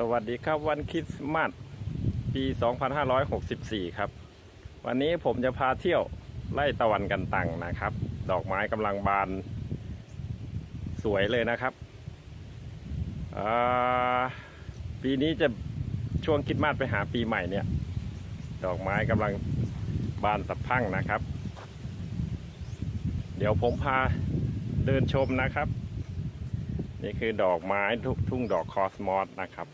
สวัสดีครับวันคริสต์มาสปี 2564 ครับ วันนี้ผมจะพาเที่ยวไล่ตะวันกันตังนะครับ ดอกไม้กำลังบานสวยเลยนะครับ ปีนี้จะช่วงคริดมาสไปหาปีใหม่เนี่ย ดอกไม้กำลังบานสะพั่งนะครับ เดี๋ยวผมพาเดินชมนะครับ นี่คือดอกไม้ททุ่งดอกคอสมอสนะครับ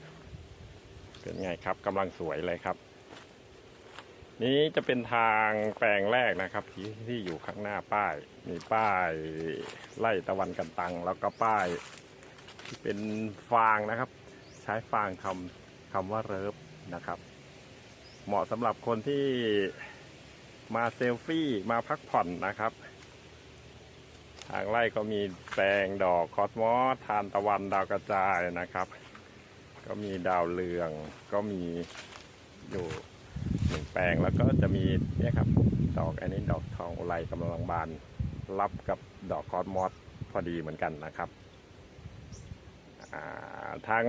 เป็นไงครับกำลังสวยเลยครับ นี้จะเป็นทางแปลงแรกนะครับที่ที่อยู่ข้างหน้าป้าย มีป้ายไล่ตะวันกันตัง แล้วก็ป้ายที่เป็นฟางนะครับ ใช้ฟางทำคำว่าเริฟนะครับ เหมาะสำหรับคนที่มาเซลฟี่มาพักผ่อนนะครับ ทางไร่ก็มีแปลงดอกคอสมอสทานตะวันดาวกระจายนะครับ ก็มีดาวเรือง ก็มีอยู่หนึ่งแปลงแล้วก็จะมีเนี่ยครับดอกอันนี้ดอกทองอุไรกำลังบาน รับกับดอกคอสมอสพอดีเหมือนกันนะครับทาง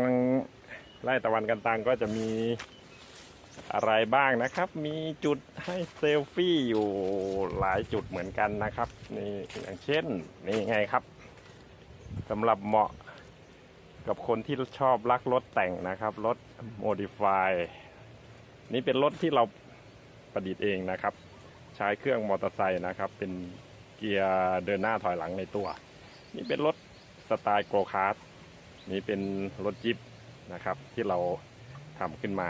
ไร่ตะวันกันตังก็จะมีอะไรบ้างนะครับ มีจุดให้เซลฟี่อยู่หลายจุดเหมือนกันนะครับ นี่อย่างเช่นนี่ไงครับสำหรับเหมาะ กับคนที่ชอบรักรถแต่งนะครับรถโมดิฟายนี่เป็นรถที่เราประดิษฐ์เองนะครับ ใช้เครื่องมอเตอร์ไซค์นะครับ เป็นเกียร์เดินหน้าถอยหลังในตัว นี่เป็นรถสไตล์โกคาร์ทนี่เป็นรถจิ๊บนะครับ ที่เราทำขึ้นมา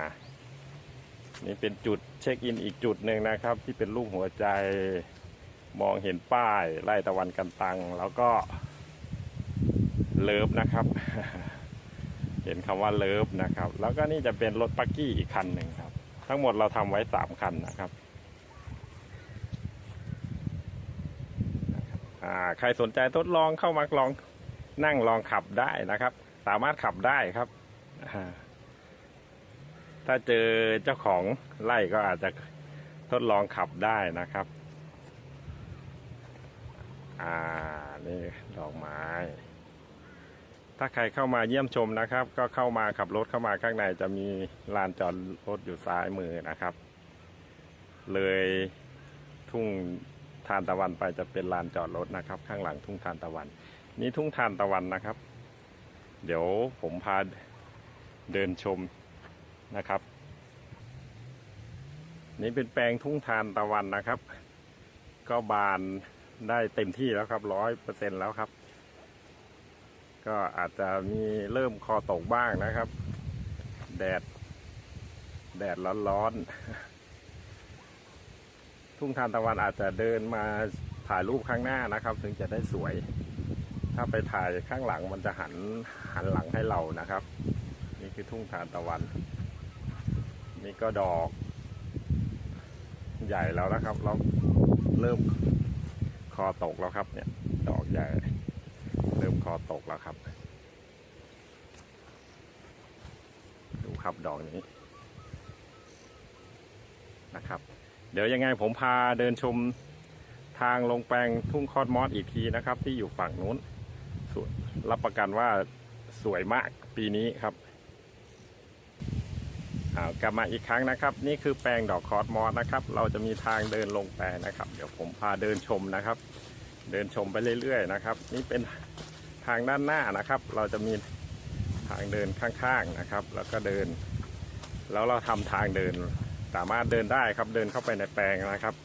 นี่เป็นจุดเช็คอินอีกจุดหนึ่งนะครับ ที่เป็นรูปหัวใจมองเห็นป้ายไล่ตะวันกันตัง แล้วก็เลิฟนะครับ เห็นคำว่าเลิฟนะครับ แล้วก็นี่จะเป็นรถปักกี้อีกคันหนึ่งครับ ทั้งหมดเราทำไว้สามคันนะครับใครสนใจทดลองเข้ามาลองนั่งลองขับได้นะครับ สามารถขับได้ครับ ถ้าเจอเจ้าของไล่ก็อาจจะทดลองขับได้นะครับ อ่า นี่ดอกไม้ ถ้าใครเข้ามาเยี่ยมชมนะครับ ก็เข้ามาขับรถเข้ามาข้างในจะมีลานจอดรถอยู่ซ้ายมือนะครับ เลยทุ่งทานตะวันไปจะเป็นลานจอดรถนะครับ ข้างหลังทุ่งทานตะวัน นี่ทุ่งทานตะวันนะครับ เดี๋ยวผมพาเดินชมนะครับ นี่เป็นแปลงทุ่งทานตะวันนะครับ ก็บานได้เต็มที่แล้วครับร้อยเปอร์เซ็นแล้วครับ ก็อาจจะมีเริ่มคอตกบ้างนะครับ แดด แดดร้อนๆ ทุ่งทานตะวันอาจจะเดินมาถ่ายรูปข้างหน้านะครับ ถึงจะได้สวย ถ้าไปถ่ายข้างหลังมันจะหันหันหลังให้เรานะครับ นี่คือทุ่งทานตะวัน นี่ก็ดอกใหญ่แล้วนะครับเราเริ่มคอตกแล้วครับเนี่ย ดอกใหญ่ เริ่มคอตกแล้วครับ ดูครับดอกนี้นะครับ เดี๋ยวยังไงผมพาเดินชมทางลงแปลงทุ่งคอดมอสอีกทีนะครับ ที่อยู่ฝั่งนู้นสวยรับประกันว่าสวยมากปีนี้ครับอ่ากลับมาอีกครั้งนะครับ นี่คือแปลงดอกคอสมอสนะครับ เราจะมีทางเดินลงแปลงนะครับ เดี๋ยวผมพาเดินชมนะครับ เดินชมไปเรื่อยๆนะครับ นี่เป็น ทางด้านหน้านะครับ เราจะมีทางเดินข้างๆนะครับ แล้วก็เดิน แล้วเราทำทางเดิน สามารถเดินได้ครับ เดินเข้าไปในแปลงนะครับ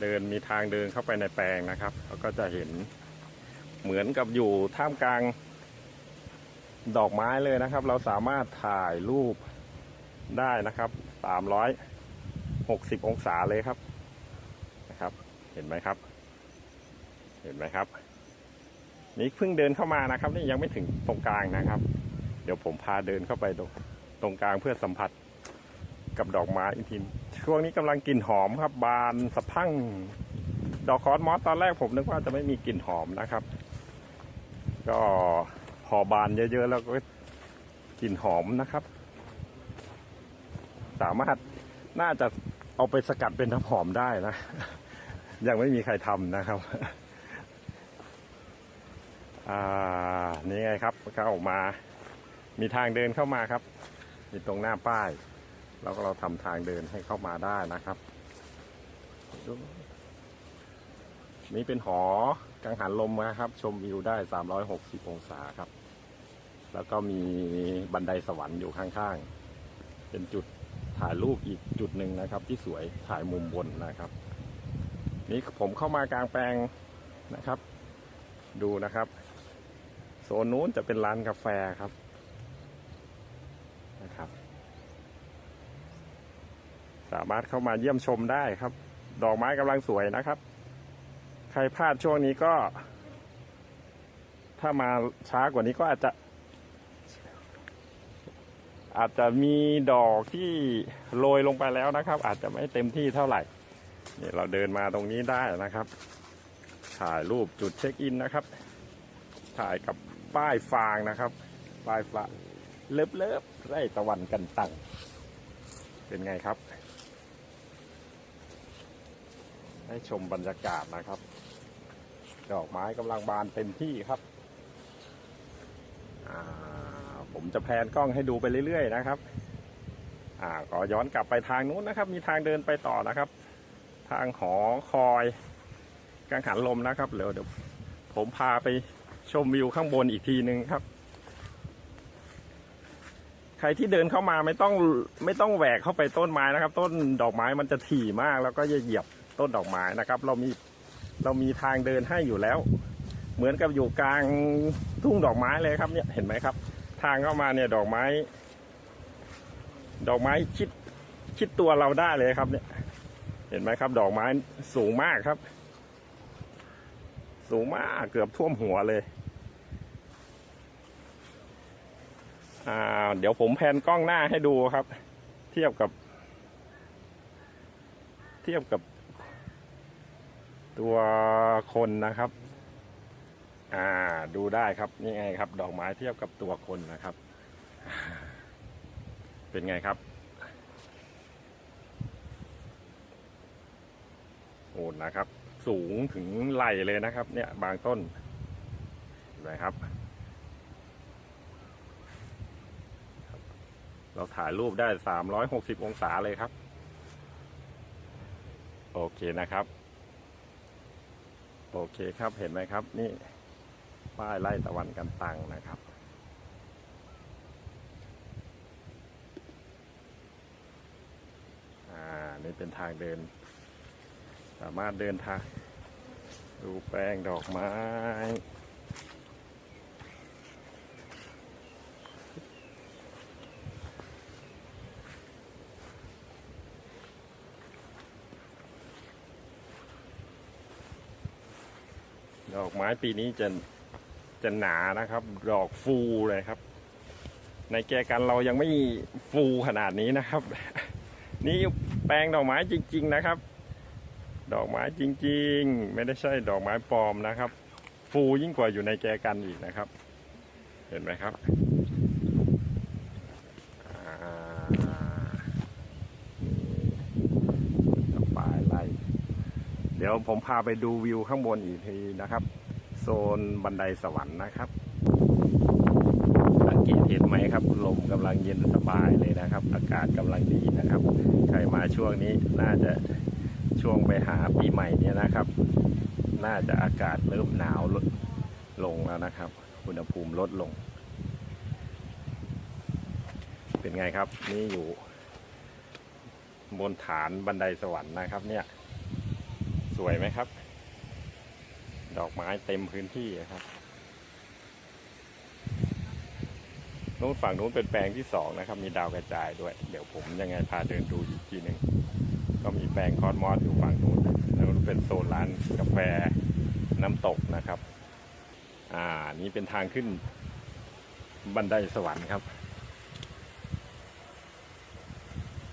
เดินมีทางเดินเข้าไปในแปลงนะครับแล้วก็จะเห็นเหมือนกับอยู่ท่ามกลางดอกไม้เลยนะครับ เราสามารถถ่ายรูปได้นะครับ 360 องศาเลยครับนะครับ เห็นไหมครับ เห็นไหมครับ นี่เพิ่งเดินเข้ามานะครับนี่ยังไม่ถึงตรงกลางนะครับ เดี๋ยวผมพาเดินเข้าไปตรงตรงกลางเพื่อสัมผัสกับดอกไม้อีกทีช่วงนี้กำลังกลิ่นหอมครับ บานสะพั่งดอกคอสมอสตอนแรกผมนึกว่าจะไม่มีกลิ่นหอมนะครับ ก็พอบานเยอะๆแล้วก็กลิ่นหอมนะครับ สามารถน่าจะเอาไปสกัดเป็นน้ำหอมได้นะ ยังไม่มีใครทำนะครับ อ่านี่ไงครับเข้าออกมา มีทางเดินเข้ามาครับ มีตรงหน้าป้าย แล้วก็เราทำทางเดินให้เข้ามาได้นะครับนี่เป็นหอกังหันลมนะครับ ชมวิวได้ 360 องศาครับ แล้วก็มีบันไดสวรรค์อยู่ข้างๆ เป็นจุดถ่ายรูปอีกจุดหนึ่งนะครับ ที่สวยถ่ายมุมบนนะครับ นี่ผมเข้ามากลางแปลงนะครับ ดูนะครับ โซนนู้นจะเป็นร้านกาแฟครับนะครับ สามารถเข้ามาเยี่ยมชมได้ครับ ดอกไม้กำลังสวยนะครับ ใครพลาดช่วงนี้ก็ ถ้ามาช้ากว่านี้ก็อาจจะ อาจจะมีดอกที่โรยลงไปแล้วนะครับ อาจจะไม่เต็มที่เท่าไหร่นี่เราเดินมาตรงนี้ได้นะครับ ถ่ายรูปจุดเช็คอินนะครับ ถ่ายกับ ป้ายฟางนะครับ ป้ายฟ้าเลิฟเลิฟไร่ตะวันกันตังเป็นไงครับ ให้ชมบรรยากาศนะครับ ดอกไม้กำลังบานเต็มที่ครับ ผมจะแพนกล้องให้ดูไปเรื่อย ๆ นะครับอ่าก็ย้อนกลับไปทางนู้นนะครับ มีทางเดินไปต่อนะครับ ทางหอคอยกังหันลมนะครับเดี๋ยวเดี๋ยวผมพาไป ชมวิวข้างบนอีกทีหนึ่งครับ ใครที่เดินเข้ามาไม่ต้องไม่ต้องแหวกเข้าไปต้นไม้นะครับ ต้นดอกไม้มันจะถี่มาก แล้วก็จะเหยียบต้นดอกไม้นะครับ เรามีเรามีทางเดินให้อยู่แล้ว เหมือนกับอยู่กลางทุ่งดอกไม้เลยครับเนี่ยเห็นไหมครับ ทางเข้ามาเนี่ยดอกไม้ ดอกไม้ชิดชิดตัวเราได้เลยครับเนี่ย เห็นไหมครับ ดอกไม้สูงมากครับ สูงมากเกือบท่วมหัวเลย อ่า เดี๋ยวผมแพนกล้องหน้าให้ดูครับ เทียบกับ เทียบกับ ตัวคนนะครับ อ่า ดูได้ครับนี่ไงครับ ดอกไม้เทียบกับตัวคนนะครับ เป็นไงครับโอ้นะครับ สูงถึงไหลเลยนะครับ เนี่ยบางต้นเห็นไหมครับ เราถ่ายรูปได้ 360 องศาเลยครับ โอเคนะครับ โอเคครับเห็นไหมครับ นี่ป้ายไล่ตะวันกันตังนะครับอ่านี่เป็นทางเดิน สามารถเดินทาง ดูแปลงดอกไม้ ดอกไม้ปีนี้จะจะหนานะครับ ดอกฟูเลยครับ ในแกกันเรายังไม่ฟูขนาดนี้นะครับ นี่แปลงดอกไม้จริง ๆนะครับ ดอกไม้จริง ๆ ไม่ได้ใช่ดอกไม้ปลอมนะครับ ฟูยิ่งกว่าอยู่ในแกกันอีกนะครับ เห็นไหมครับอ่านี่ปลายไล่เดี๋ยวผมพาไปดูวิวข้างบนอีกทีนะครับ โซนบันไดสวรรค์นะครับสังเกตเห็นไหมครับ ลมกำลังเย็นสบายเลยนะครับ อากาศกำลังดีนะครับ ใครมาช่วงนี้น่าจะช่วงไปหาปีใหม่เนี่ยนะครับ น่าจะอากาศเริ่มหนาวลดลงแล้วนะครับ อุณหภูมิลดลง เป็นไงครับ นี่อยู่บนฐานบันไดสวรรค์นะครับเนี่ย สวยไหมครับ ดอกไม้เต็มพื้นที่ครับนู้นฝั่งนู้นเป็นแปลงที่สองนะครับ มีดาวกระจายด้วย เดี๋ยวผมยังไงพาเดินดูอีกทีหนึ่งก็มีแปลงคอนมอสอยู่ฝั่งนู้นแล้วเป็นโซนร้านกาแฟน้ำตกนะครับ อ่า นี่เป็นทางขึ้นบันไดสวรรค์ครับ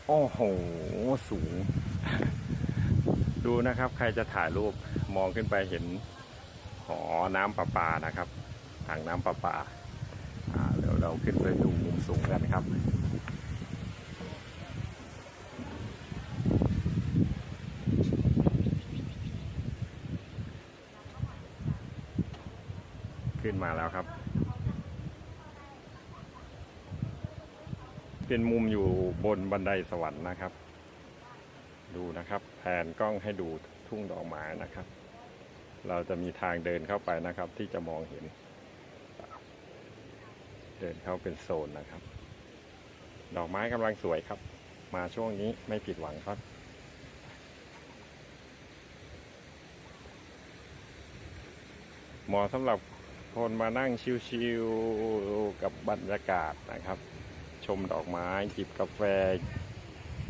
โอ้โห สูง ดูนะครับ ใครจะถ่ายรูปมองขึ้นไปเห็น หอน้ำประปานะครับถังน้ำประปาอ่าเดี๋ยวเราขึ้นไปดูมุมสูงกันครับขึ้นมาแล้วครับ เป็นมุมอยู่บนบันไดสวรรค์นะครับ ดูนะครับ แผนกล้องให้ดูทุ่งดอกไม้นะครับ เราจะมีทางเดินเข้าไปนะครับ ที่จะมองเห็น เดินเข้าเป็นโซนนะครับ ดอกไม้กำลังสวยครับ มาช่วงนี้ไม่ผิดหวังครับเหมาะสำหรับคนมานั่งชิวๆกับบรรยากาศนะครับ ชมดอกไม้จิบกาแฟ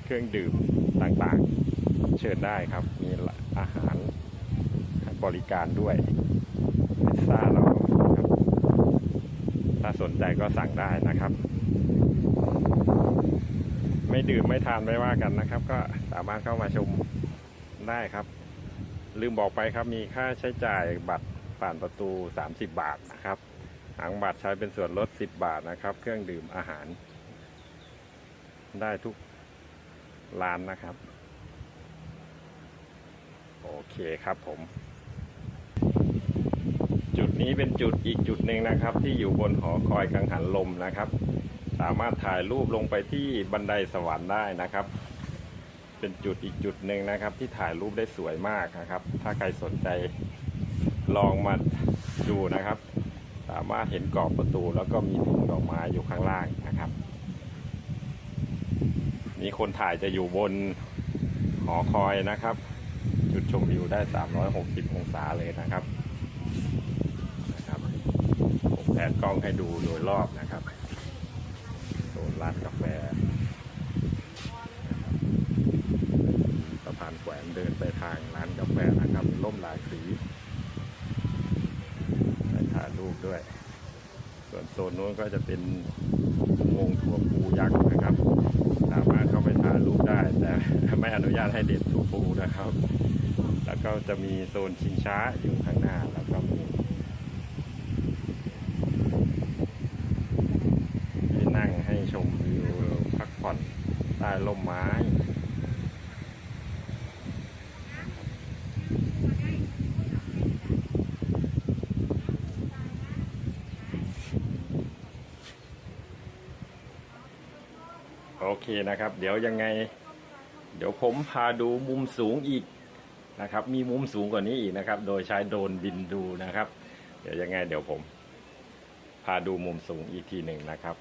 เครื่องดื่มต่างๆ เชิญได้ครับ มีอาหาร บริการด้วยพิซซ่าเราครับ ถ้าสนใจก็สั่งได้นะครับ ไม่ดื่มไม่ทานไม่ว่ากันนะครับ ก็สามารถเข้ามาชมได้ครับ ลืมบอกไปครับมีค่าใช้จ่ายบัตรผ่านประตู 30 บาทนะครับหางบัตรใช้เป็นส่วนลด 10 บาทนะครับ เครื่องดื่มอาหาร ได้ทุกร้านนะครับ โอเคครับผม นี้เป็นจุดอีกจุดหนึ่งนะครับ ที่อยู่บนหอคอยกังหันลมนะครับ สามารถถ่ายรูปลงไปที่บันไดสวรรค์ได้นะครับ เป็นจุดอีกจุดหนึ่งนะครับ ที่ถ่ายรูปได้สวยมากนะครับ ถ้าใครสนใจลองมาดูนะครับ สามารถเห็นกรอบประตูแล้วก็มีทุ่งดอกไม้อยู่ข้างล่างนะครับนี่คนถ่ายจะอยู่บนหอคอยนะครับ จุดชมวิวได้ 360 องศาเลยนะครับ นกล้องให้ดูโดยรอบนะครับโซนร้านกาแฟนะครับสะพานแขวนเดินไปทางร้านกาแฟนะครับร่มหลายสีไปถ่ายรูปด้วย ส่วนโซนนู้นก็จะเป็นอุโมงค์ถั่วปูยักษ์นะครับสามารถเข้าไปถ่ายรูปได้ แต่ไม่อนุญาตให้เด็ดถั่วปูนะครับ แล้วก็จะมีโซนชิงช้าอยู่ข้างหน้าแล้วก็มีที่นั่งให้ชมวิวพักผ่อนใต้ร่มไม้ โอ เคนะครับ เดี๋ยวยังไง เดี๋ยวผมพาดูมุมสูงอีกนะครับ มีมุมสูงกว่านี้อีกนะครับ โดยใช้โดรนบินดูนะครับ เดี๋ยวยังไงเดี๋ยวผม พาดูมุมสูงอีกทีหนึ่งนะครับ